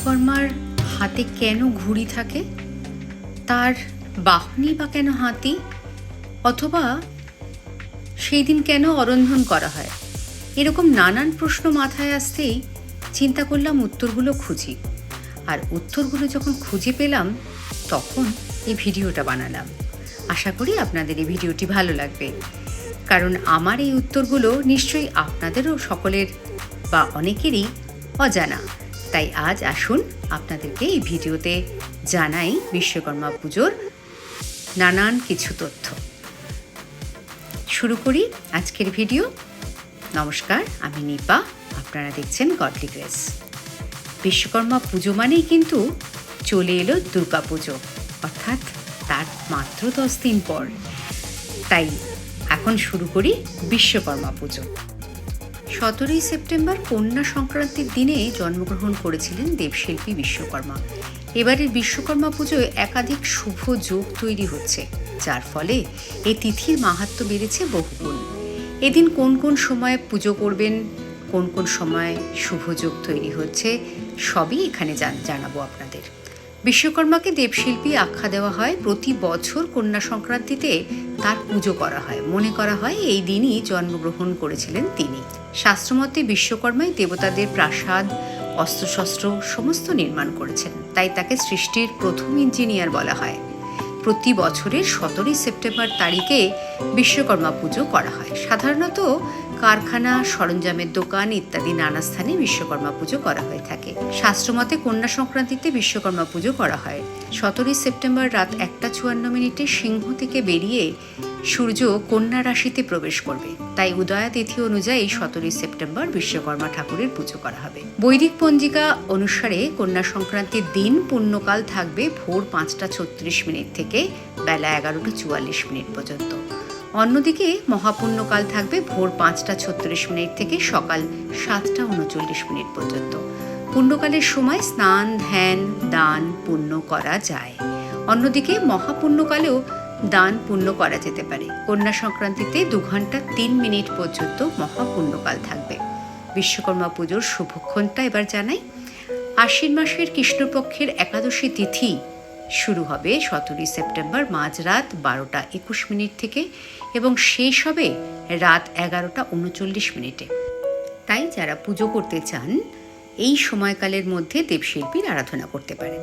বিশ্বকর্মার হাতে কেন ঘুড়ি থাকে? তার বাহনই বা কেন হাতি? অথবা সেই দিন কেন অরন্ধন করা হয়? এরকম নানান প্রশ্ন মাথায় আসতেই চিন্তা করলাম উত্তরগুলো খুঁজি। আর উত্তরগুলো যখন খুঁজে পেলাম, তখন এই ভিডিওটা বানালাম। আশা করি আপনাদের এই ভিডিওটি ভালো লাগবে। কারণ আমার এই উত্তরগুলো নিশ্চয়ই আপনাদেরও সকলের বা অনেকেরই অজানা। তাই আজ আসুন আপনাদেরকে এই ভিডিওতে জানাই বিশ্বকর্মা পুজোর নানান কিছু তথ্য। শুরু করি আজকের ভিডিও। নমস্কার, আমি নিপা, আপনারা দেখছেন গডলি গ্রেস বিশ্বকর্মা পুজো মানেই কিন্তু চলে এলো দুর্গা পুজো, অর্থাৎ তার মাত্র দশ দিন পর। তাই এখন শুরু করি বিশ্বকর্মা পুজো। সতেরোই সেপ্টেম্বর কন্যা সংক্রান্তির দিনে জন্মগ্রহণ করেছিলেন দেবশিল্পী বিশ্বকর্মা। এবারের বিশ্বকর্মা পুজোয় একাধিক শুভ যোগ তৈরি হচ্ছে, যার ফলে এই তিথির মাহাত্ম বেড়েছে বহুগুণ। এদিন কোন কোন সময়ে পুজো করবেন, কোন কোন সময় শুভ যোগ তৈরি হচ্ছে, সবই এখানে জানাব আপনাদের। বিশ্বকর্মাকে দেবশিল্পী আখ্যা দেওয়া হয়। প্রতি বছর কন্যা সংক্রান্তিতে তার পুজো করা হয়। মনে করা হয় এই দিনই জন্মগ্রহণ করেছিলেন তিনি। শাস্ত্রমতে বিশ্বকর্মাই দেবতাদের প্রাসাদ, অস্ত্রশস্ত্র সমস্ত নির্মাণ করেছেন। তাই তাকে সৃষ্টির প্রথম ইঞ্জিনিয়ার বলা হয়। প্রতি বছরের সতেরোই সেপ্টেম্বর তারিখে বিশ্বকর্মা পুজো করা হয়। সাধারণত কারখানা, সরঞ্জামের দোকান ইত্যাদি নানা স্থানে বিশ্বকর্মা পুজো করা হয়ে থাকে। শাস্ত্রমতে কন্যা সংক্রান্তিতে বিশ্বকর্মা পুজো করা হয়। সতেরোই সেপ্টেম্বর রাত একটা চুয়ান্ন মিনিটে সিংহ থেকে বেরিয়ে সূর্য কন্যা রাশিতে প্রবেশ করবে। তাই উদয়া তিথি অনুযায়ী সতেরোই সেপ্টেম্বর বিশ্বকর্মা ঠাকুরের পুজো করা হবে। বৈদিক পঞ্জিকা অনুসারে কন্যা সংক্রান্তির দিন পুণ্যকাল থাকবে ভোর পাঁচটা ছত্রিশ মিনিট থেকে বেলা এগারোটা চুয়াল্লিশ মিনিট পর্যন্ত। অন্যদিকে মহাপুণ্যকাল থাকবে ভোর পাঁচটা ছত্রিশ মিনিট থেকে সকাল সাতটা উনচল্লিশ মিনিট পর্যন্ত। পুণ্যকালের সময় স্নান, ধ্যান, দান, পুণ্য করা যায়। অন্যদিকে মহাপুণ্যকালেও দান, পুণ্য করা যেতে পারে। কন্যা সংক্রান্তিতে দু ঘণ্টা তিন মিনিট পর্যন্ত মহাপুণ্যকাল থাকবে। বিশ্বকর্মা পুজোর শুভক্ষণটা এবার জানাই। আশ্বিন মাসের কৃষ্ণপক্ষের একাদশী তিথি শুরু হবে সতেরোই সেপ্টেম্বর মাঝরাত বারোটা একুশ মিনিট থেকে এবং শেষ হবে রাত এগারোটা উনচল্লিশ মিনিটে। তাই যারা পুজো করতে চান, এই সময়কালের মধ্যে দেবশিল্পীর আরাধনা করতে পারেন।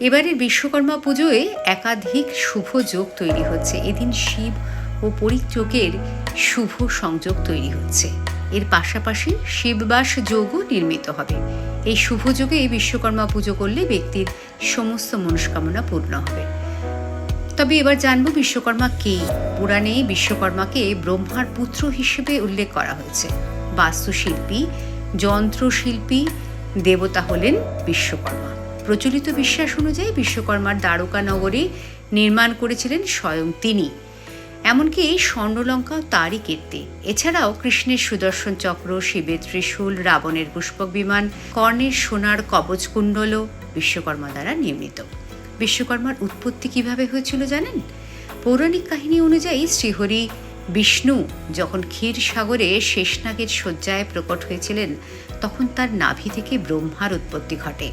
এবারের বিশ্বকর্মা পুজোয় একাধিক শুভ যোগ তৈরি হচ্ছে। এদিন শিব ও পরিযোগের শুভ সংযোগ তৈরি হচ্ছে। এর পাশাপাশি শিববাস যোগও নির্মিত হবে। এই শুভ যোগে বিশ্বকর্মা পুজো করলে ব্যক্তির সমস্ত মনস্কামনা পূর্ণ হবে। তবে এবার জানব বিশ্বকর্মা কে? পুরাণে বিশ্বকর্মাকে ব্রহ্মার পুত্র হিসেবে উল্লেখ করা হয়েছে। বাস্তুশিল্পী, যন্ত্রশিল্পী, দেবতা হলেন বিশ্বকর্মা। প্রচলিত বিশ্বাস অনুযায়ী বিশ্বকর্মার দ্বারকা নগরী নির্মাণ করেছিলেন স্বয়ং তিনি। এমনকি এই স্বর্ণলঙ্কাও তারই কীর্তি। এছাড়াও কৃষ্ণের সুদর্শন চক্র, শিবের ত্রিশূল, রাবণের পুষ্পক বিমান, কর্ণের সোনার কবচ কবচকুণ্ডলও বিশ্বকর্মা দ্বারা নির্মিত। বিশ্বকর্মার উৎপত্তি কীভাবে হয়েছিল জানেন? পৌরাণিক কাহিনী অনুযায়ী শ্রীহরি বিষ্ণু যখন ক্ষীর সাগরে শেষনাগের শয্যায় প্রকট হয়েছিলেন, তখন তার নাভি থেকে ব্রহ্মার উৎপত্তি ঘটে।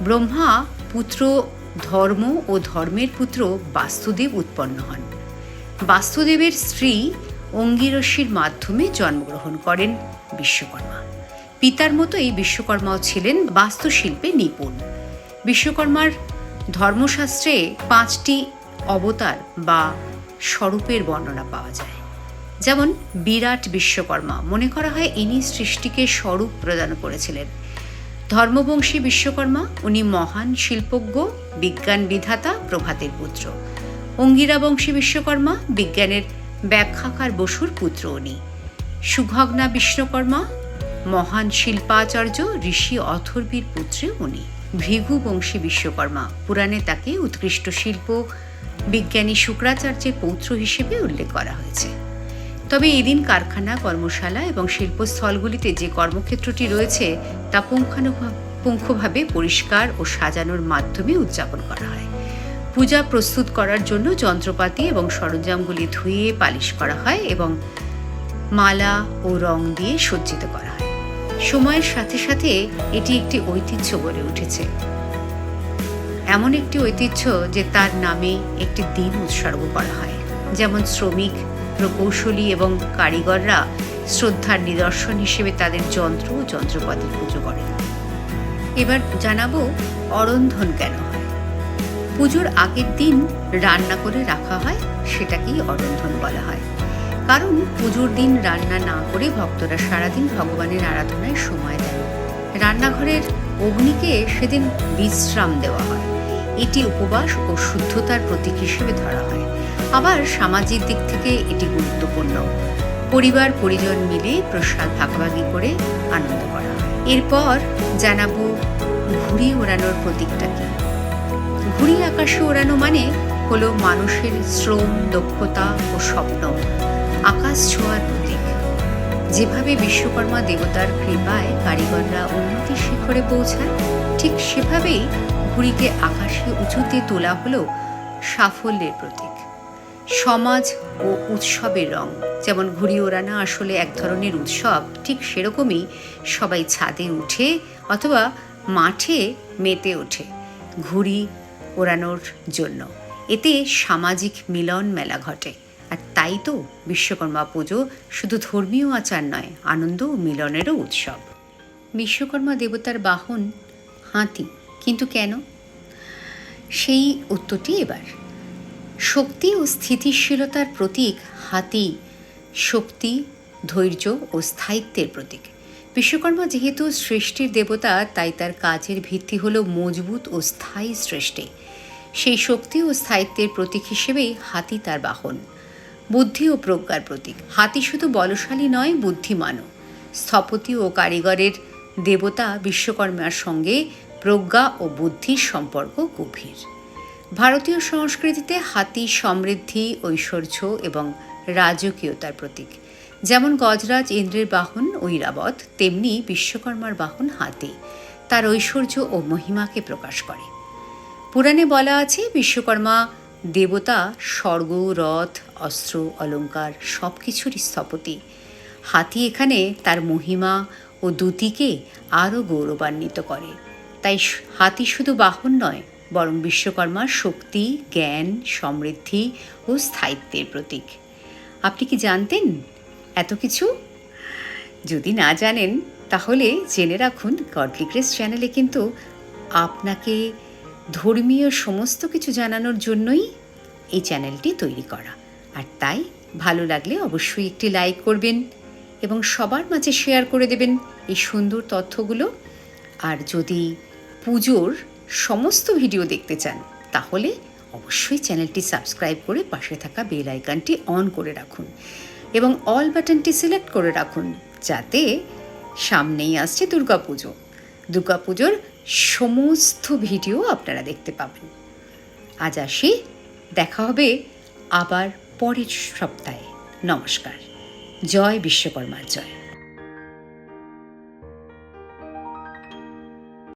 ব্রহ্মা পুত্র, ধর্ম ও ধর্মের পুত্র বাস্তুদেব উৎপন্ন হন। বাস্তুদেবের স্ত্রী অঙ্গিরসির মাধ্যমে জন্মগ্রহণ করেন বিশ্বকর্মা। পিতার মতো এই বিশ্বকর্মাও ছিলেন বাস্তুশিল্পে নিপুণ। বিশ্বকর্মার ধর্মশাস্ত্রে পাঁচটি অবতার বা স্বরূপের বর্ণনা পাওয়া যায়। যেমন, বিরাট বিশ্বকর্মা, মনে করা হয় ইনি সৃষ্টিকে স্বরূপ প্রদান করেছিলেন। ধর্মবংশী বিশ্বকর্মা, উনি মহান শিল্পজ্ঞ, বিজ্ঞান বিধাতা, প্রভাতের পুত্র। অঙ্গিরা বংশী বিশ্বকর্মা, বিজ্ঞানের ব্যাখ্যাকার বসুর পুত্র উনি। সুভগ্না বিশ্বকর্মা মহান শিল্পাচার্য ঋষি অথর্বীর পুত্রে উনি। ভৃগু বংশী বিশ্বকর্মা, পুরাণে তাকে উৎকৃষ্ট শিল্প, বিজ্ঞানী শুক্রাচার্যের পৌত্র হিসেবে উল্লেখ করা হয়েছে। তবে এদিন কারখানা, কর্মশালা এবং শিল্পস্থলগুলিতে যে কর্মক্ষেত্রটি রয়েছে, তা পুঙ্খানুভা- পুঙ্খভাবে পরিষ্কার ও সাজানোর মাধ্যমে উদযাপন করা হয়। পূজা প্রস্তুত করার জন্য যন্ত্রপাতি এবং সরঞ্জামগুলি ধুয়ে পালিশ করা হয় এবং মালা ও রং দিয়ে সজ্জিত করা হয়। সময়ের সাথে সাথে এটি একটি ঐতিহ্য গড়ে উঠেছে। এমন একটি ঐতিহ্য যে তার নামে একটি দিন উৎসর্গ করা হয়। যেমন শ্রমিক, প্রকৌশলী এবং কারিগররা শ্রদ্ধার নিদর্শন হিসেবে তাদের যন্ত্র ও যন্ত্রপাতি পুজো করেন। এবার জানাব অরন্ধন কেন? পুজোর আগের দিন রান্না করে রাখা হয়, সেটাকেই অরন্ধন বলা হয়। কারণ পুজোর দিন রান্না না করে ভক্তরা সারাদিন ভগবানের আরাধনায় সময় দেয় রান্নাঘরের অগ্নিকে সেদিন বিশ্রাম দেওয়া হয়। এটি উপবাস ও শুদ্ধতার প্রতীক হিসেবে ধরা হয়। আবার সামাজিক দিক থেকে এটি গুরুত্বপূর্ণ। পরিবার, পরিজন মিলে প্রসাদ ভাগাভাগি করে আনন্দ করা এরপর জানাব ঘুড়ি ওড়ানোর প্রতীকটা ঘুড়ি আকাশে ওড়ানো মানে হলো মানুষের শ্রম, দক্ষতা ও স্বপ্ন, আকাশ ছোঁয়ার প্রতীক। যেভাবে বিশ্বকর্মা দেবতার কৃপায় কারিগররা উন্নতির শিখরে পৌঁছায়, ঠিক সেভাবেই ঘুড়িকে আকাশে উঁচুতে তোলা হলো সাফল্যের প্রতীক। সমাজ ও উৎসবের রং, যেমন ঘুড়ি ওড়ানা আসলে এক ধরনের উৎসব, ঠিক সেরকমই সবাই ছাদে উঠে অথবা মাঠে মেতে ওঠে। ঘুড়ি ওড়ানোর জন্য। এতে সামাজিক মিলন মেলা ঘটে। আর তাই তো বিশ্বকর্মা পুজো শুধু ধর্মীয় আচার নয়, আনন্দ ও মিলনেরও উৎসব। বিশ্বকর্মা দেবতার বাহন হাতি। কিন্তু কেন? সেই উত্তরটি এবার। শক্তি ও স্থিতিশীলতার প্রতীক হাতি, শক্তি, ধৈর্য ও স্থায়িত্বের প্রতীক। বিশ্বকর্মা যেহেতু সৃষ্টির দেবতা, তাই তার কাজের ভিত্তি হল মজবুত ও স্থায়ী সৃষ্টি। সেই শক্তি ও স্থায়িত্বের প্রতীক হিসেবেই হাতি তার বাহন। বুদ্ধি ও প্রজ্ঞার প্রতীক। হাতি শুধু বলশালী নয়, বুদ্ধিমানও। স্থপতি ও কারিগরের দেবতা বিশ্বকর্মার সঙ্গে প্রজ্ঞা ও বুদ্ধির সম্পর্ক গভীর। ভারতীয় সংস্কৃতিতে হাতি সমৃদ্ধি, ঐশ্বর্য এবং রাজকীয়তার প্রতীক। যেমন গজরাজ, ইন্দ্রের বাহন, ঐরাবত, তেমনি বিশ্বকর্মার বাহন হাতি। তার ঐশ্বর্য ও মহিমাকে প্রকাশ করে। পুরাণে বলা আছে, বিশ্বকর্মা, দেবতা, স্বর্গ, রথ, অস্ত্র, অলঙ্কার সব কিছুরই স্থপতি। হাতি এখানে তার মহিমা ও দ্যুতিকে আরও গৌরবান্বিত করে। তাই হাতি শুধু বাহন নয়, বরং বিশ্বকর্মার শক্তি, জ্ঞান, সমৃদ্ধি ও স্থায়িত্বের প্রতীক। আপনি কি জানতেন এত কিছু? যদি না জানেন, তাহলে জেনে রাখুন গডলি গ্রেস চ্যানেলে কিন্তু আপনাকে ধর্মীয় সমস্ত কিছু জানানোর জন্যই এই চ্যানেলটি তৈরি করা। আর তাই ভালো লাগলে অবশ্যই একটি লাইক করবেন এবং সবার মাঝে শেয়ার করে দেবেন এই সুন্দর তথ্যগুলো। আর যদি পুজোর সমস্ত ভিডিও দেখতে চান, তাহলে অবশ্যই চ্যানেলটি সাবস্ক্রাইব করে পাশে থাকা বেল আইকনটি অন করে রাখুন। এবং অল বাটনটি সিলেক্ট করে রাখুন, যাতে সামনেই আসছে দুর্গাপুজো। দুর্গাপুজোর সমস্ত ভিডিও আপনারা দেখতে পাবেন। আজ আসি, দেখা হবে আবার পরের সপ্তাহে। নমস্কার। জয় বিশ্বকর্মার জয়।